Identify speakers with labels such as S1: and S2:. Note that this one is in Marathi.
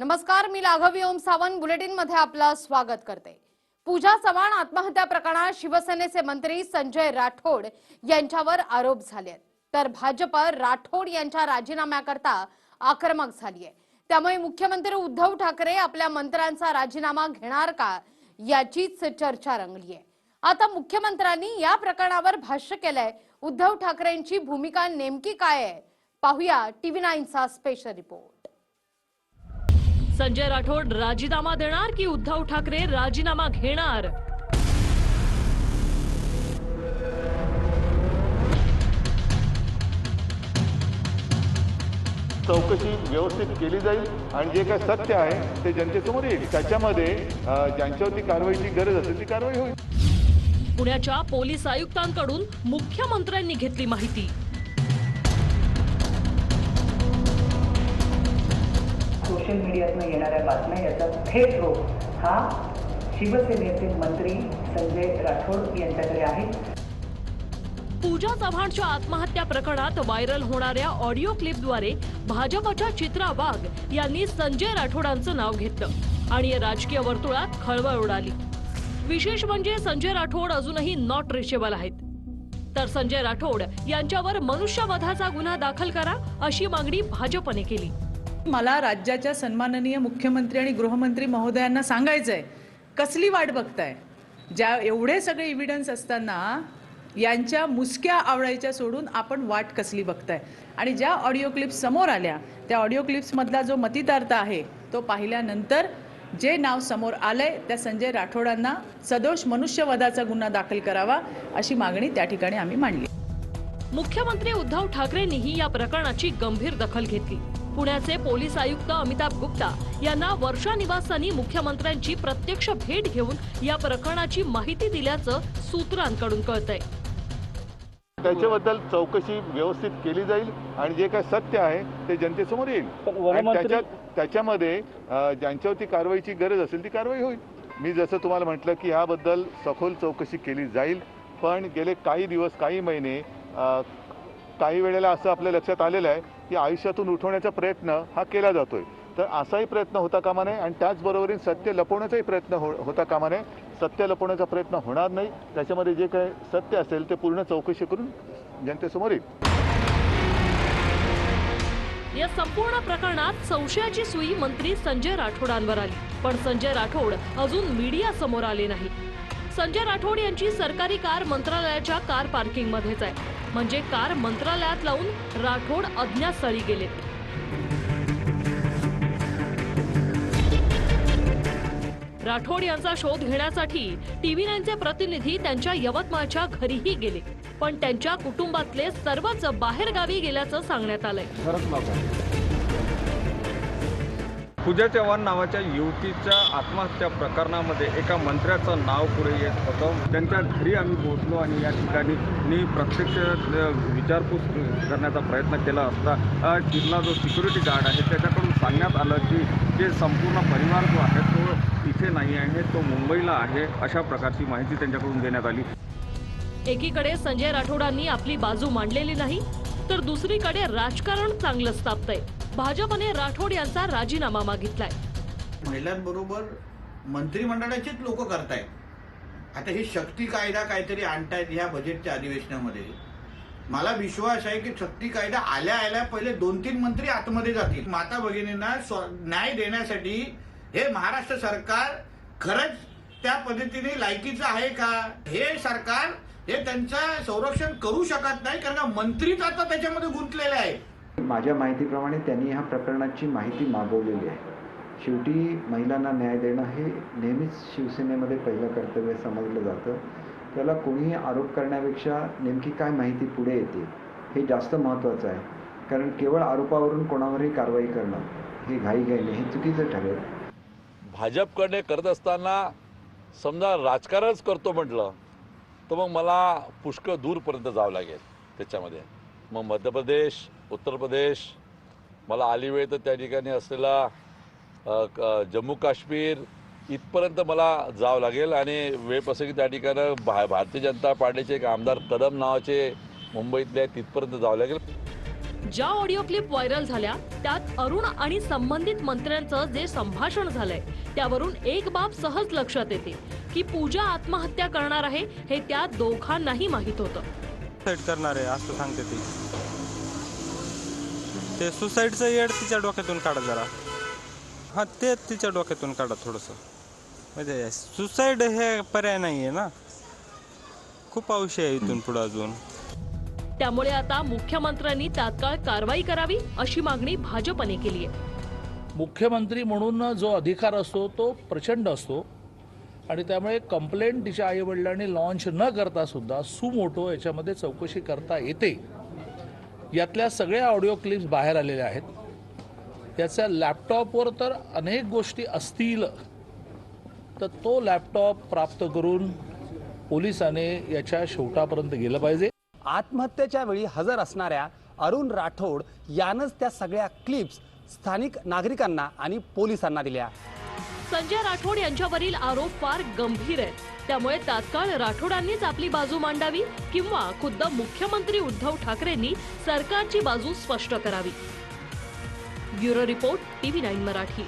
S1: नमस्कार मी लाघवी ओम सावंत. बुलेटिनमध्ये आपलं स्वागत करते. पूजा चव्हाण आत्महत्या प्रकरणात शिवसेनेचे मंत्री संजय राठोड यांच्यावर आरोप झाले तर भाजप राठोड यांच्या राजीनाम्याकरता आक्रमक झालीय. त्यामुळे मुख्यमंत्री उद्धव ठाकरे आपल्या मंत्र्यांचा राजीनामा घेणार का याचीच चर्चा रंगलीय. आता मुख्यमंत्र्यांनी या प्रकरणावर भाष्य केलंय. उद्धव ठाकरेंची भूमिका नेमकी काय आहे? पाहूया टीव्ही नाईनचा स्पेशल रिपोर्ट
S2: संजय राठोड राजीनामा देणार की उद्धव ठाकरे राजीनामा घेणार?
S3: चौकशी व्यवस्थित केली जाईल आणि जे काय सत्य आहे ते जनतेसमोर येईल. त्याच्यामध्ये ज्यांच्यावरती कारवाईची गरज असेल ती कारवाई होईल.
S2: पुण्याच्या पोलीस आयुक्तांकडून मुख्यमंत्र्यांनी घेतली माहिती.
S4: सोशल मीडियातून येणाऱ्या बातम्या याचा थेट रोग हा शिवसेनेचे मंत्री संजय राठोड यांच्याकडे आहे.
S2: पूजा चव्हाणच्या आत्महत्या प्रकरणात व्हायरल होणाऱ्या ऑडिओ क्लिपद्वारे भाजपच्या चित्रा वाघ यांनी संजय राठोडांचं नाव घेतलं आणि या राजकीय वर्तुळात खळबळ उडाली. विशेष म्हणजे संजय राठोड अजूनही नॉट रिचेबल आहेत. तर संजय राठोड यांच्यावर मनुष्यवधाचा गुन्हा दाखल करा अशी मागणी भाजपने केली.
S5: मला राज्याच्या सन्माननीय मुख्यमंत्री आणि गृहमंत्री महोदयांना सांगायचं आहे कसली वाट बघताय? ज्या एवढे सगळे इव्हिडन्स असताना यांच्या मुसक्या आवडायच्या सोडून आपण वाट कसली बघताय? आणि ज्या ऑडिओ क्लिप्स समोर आल्या त्या ऑडिओ क्लिप्समधला जो मतितार्थ आहे तो पाहिल्यानंतर जे नाव समोर आलंय त्या संजय राठोडांना सदोष मनुष्यवधाचा गुन्हा दाखल करावा अशी मागणी त्या ठिकाणी आम्ही मांडली.
S2: मुख्यमंत्री उद्धव ठाकरेंनीही या प्रकरणाची गंभीर दखल घेतली. पुण्याचे पोलीस आयुक्त अमिताभ गुप्ता यांना वर्षा निवासांनी मुख्यमंत्र्यांची प्रत्यक्ष भेट घेऊन या प्रकरणाची माहिती दिल्याचं सूत्रांकडून कळतंय.
S3: त्याच्याबद्दल चौकशी व्यवस्थित केली जाईल आणि जे काय सत्य आहे ते जनतेसमोर येईल. त्याच्यामध्ये ज्यांच्यावरती कारवाईची गरज असेल ती कारवाई होईल. मी जसं तुम्हाला म्हटलं की ह्याबद्दल सखोल चौकशी केली जाईल पण गेले काही दिवस काही महिने काही वेळेला असं आपल्या लक्षात आलेलं आहे की आयुष्यातून उठवण्याचा प्रयत्न हा केला जातोय. तर असाही प्रयत्न होता कामा नये आणि त्याचबरोबरीने सत्य लपवण्याचाही प्रयत्न हो होता कामा नये. सत्य लपवण्याचा प्रयत्न होणार नाही. त्याच्यामध्ये जे काही सत्य असेल ते पूर्ण चौकशी करून जनतेसमोर येईल.
S2: या संपूर्ण प्रकरणात संशयाची सुई मंत्री संजय राठोडांवर आली. पण संजय राठोड अजून मीडिया समोर आले नाही संजय राठोड यांची सरकारी कार मंत्रालयाच्या कार पार्किंग मध्येच आहे. म्हणजे कार मंत्रालयात लावून राठोड अज्ञात स्थळी गेलेत राठोड यांचा शोध घेण्यासाठी टीव्ही नाईनचे प्रतिनिधी त्यांच्या यवतमाळच्या घरीही गेले. पण त्यांच्या कुटुंबातले सर्वच बाहेरगावी गेल्याचं सांगण्यात आलंय.
S6: पूजा चव्हाण नावाच्या युवतीच्या आत्महत्या प्रकरणामध्ये एका मंत्र्याचं नाव पुढे येत होतं. त्यांच्या घरी आम्ही पोहोचलो आणि या ठिकाणी मी प्रत्यक्ष विचारपूस करण्याचा प्रयत्न केला असता. तिथला जो सिक्युरिटी गार्ड आहे त्याच्याकडून सांगण्यात आलं की जे संपूर्ण परिवार जो आहे तो इथे नाही आहे तो मुंबईला आहे अशा प्रकारची माहिती त्यांच्याकडून देण्यात आली.
S2: एकीकडे संजय राठोडांनी आपली बाजू मांडलेली नाही तर दुसरीकडे राजकारण चांगलं तापतंय भाजपने राठोड यांचा राजीनामा मागितलाय.
S7: महिलांबरोबर मंत्रिमंडळाचेच लोक करतायत. आता हे शक्ती कायदा काहीतरी आणतायत ह्या बजेटच्या अधिवेशनामध्ये. मला विश्वास आहे की शक्ती कायदा आल्या आल्या पहिले दोन तीन मंत्री आतमध्ये जातील. माता भगिनींना स्व- न्याय देण्यासाठी हे महाराष्ट्र सरकार खरंच त्या पद्धतीने लायकीचं आहे का? हे सरकार हे त्यांचं संरक्षण करू शकत नाही कारण मंत्रीच आता त्याच्यामध्ये गुंतलेले आहे.
S8: माझ्या माहितीप्रमाणे त्यांनी ह्या प्रकरणाची माहिती मागवलेली आहे. शेवटी महिलांना न्याय देणं हे नेहमीच शिवसेनेमध्ये पहिलं कर्तव्य समजलं जातं. त्याला कोणीही आरोप करण्यापेक्षा नेमकी काय माहिती पुढे येते हे जास्त महत्त्वाचं आहे. कारण केवळ आरोपावरून कोणावरही कारवाई करणं हे घाई घाईने हे चुकीचं ठरेल.
S9: भाजपकडे करत असताना समजा राजकारणच करतो म्हटलं तर मग मला पुष्कळ दूरपर्यंत जावं लागेल त्याच्यामध्ये. मग मध्य प्रदेश उत्तर प्रदेश मला आली वेळ तर त्या ठिकाणी असलेला जम्मू काश्मीर इथपर्यंत मला जावं लागेल आणि वेळ प्रसंगी त्या ठिकाणी भा भारतीय जनता पार्टीचे एक आमदार कदम नावाचे मुंबईतले आहेत तिथपर्यंत जावं लागेल.
S2: ज्या ऑडिओ क्लिप व्हायरल झाल्या त्यात अरुण आणि संबंधित मंत्र्यांचं जे संभाषण झालंय त्यावरून एक बाब सहज लक्षात येते की पूजा आत्महत्या करणार आहे हे त्या दोघांनाही माहीत होतं.
S10: करणार आहे असं सांगते ती. ते सुसाईडचं येड तिच्या डोक्यातून काढा जरा. हां ते तिच्या डोक्यातून काढा थोडंसं. म्हणजे सुसाईड हे पर्याय नाही आहे ना. खूप औषध आहे इथून पुढं अजून.
S2: त्यामुळे आता मुख्यमंत्र्यांनी तात्काळ कारवाई करावी अशी मागणी भाजपने केली आहे.
S11: मुख्यमंत्री म्हणून जो अधिकार असतो तो प्रचंड असतो. आणि त्यामुळे कंप्लेंट तिच्या आईवडिलांनी लॉन्च न करता सुद्धा सुमोटो याच्यामध्ये चौकशी करता येते. यातल्या सगळ्या ऑडिओ क्लिप्स बाहेर आलेल्या आहेत. याच्या लॅपटॉपवर तर अनेक गोष्टी असतील. तर तो लॅपटॉप प्राप्त करून पोलिसाने याच्या शेवटापर्यंत गेलं पाहिजे.
S12: आत्महत्येच्या वेळी हजर असणाऱ्या अरुण राठोड यानंच त्या सगळ्या क्लिप्स स्थानिक नागरिकांना आणि पोलिसांना दिल्या.
S2: संजय राठोड यांच्यावरील आरोप फार गंभीर आहेत. त्यामुळे तात्काळ राठोडांनीच आपली बाजू मांडावी किंवा खुद्द मुख्यमंत्री उद्धव ठाकरेंनी सरकारची बाजू स्पष्ट करावी. Bureau report TV nine Marathi.